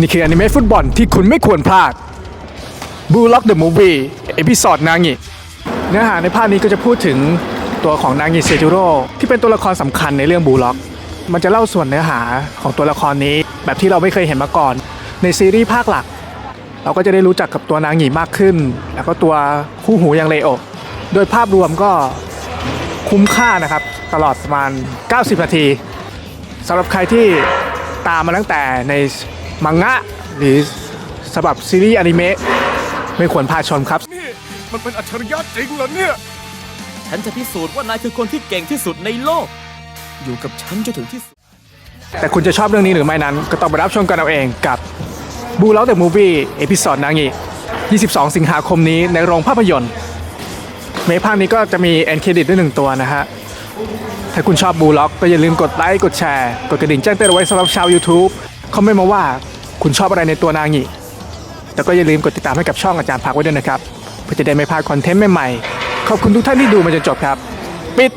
นี่คืออนิเมะฟุตบอลที่คุณไม่ควรพลาดบูล็อกเดอะมูฟวี่เอพิ o d ดนางิเนื้อหาในภาคนี้ก็จะพูดถึงตัวของนางิเซจูโร่ที่เป็นตัวละครสำคัญในเรื่องบูล็อก มันจะเล่าส่วนเนื้อหาของตัวละครนี้แบบที่เราไม่เคยเห็นมาก่อน ในซีรีส์ภาคหลัก เราก็จะได้รู้จักกับตัวนางหงีมากขึ้น แล้วก็ตัวคู่หูอย่างเลโอโดยภาพรวมก็คุ้มค่านะครับ ตลอดประมาณ 90 นาทีสำหรับใครที่ตามมาตั้งแต่ใน มังงะ หรือฉบับซีรีส์อนิเมะไม่ควรพลาดชมครับ นี่มันเป็นอัจฉริยะจริงเหรอเนี่ย ฉันจะพิสูจน์ว่านายคือคนที่เก่งที่สุดในโลก อยู่กับฉันจนถึงที่สุด แต่คุณจะชอบเรื่องนี้หรือไม่นั้น ก็ต้องไปรับชมกันเอาเองกับบูแล้วเดอะมูฟวี่เอพิ o d ดนางี22 สิงหาคมนี้ในโรงภาพยนตร์ในภาคนี้ก็จะมีแอนเครดิตด้วยหนึ่งตัวนะฮะ ถ้าคุณชอบบูล็อกก็อย่าลืมกดไลค์ กดแชร์ กดกระดิ่งแจ้งเตือนเอาไว้สำหรับชาว YouTube คอมเมนต์มาว่า คุณชอบอะไรในตัวนางีแล้วก็อย่าลืมกดติดตามให้กับช่องอาจารย์พักไว้ด้วยนะครับ เพื่อจะได้ไม่พลาดคอนเทนต์ใหม่ๆ ขอบคุณทุกท่านที่ดูมาจนจบครับ ปิด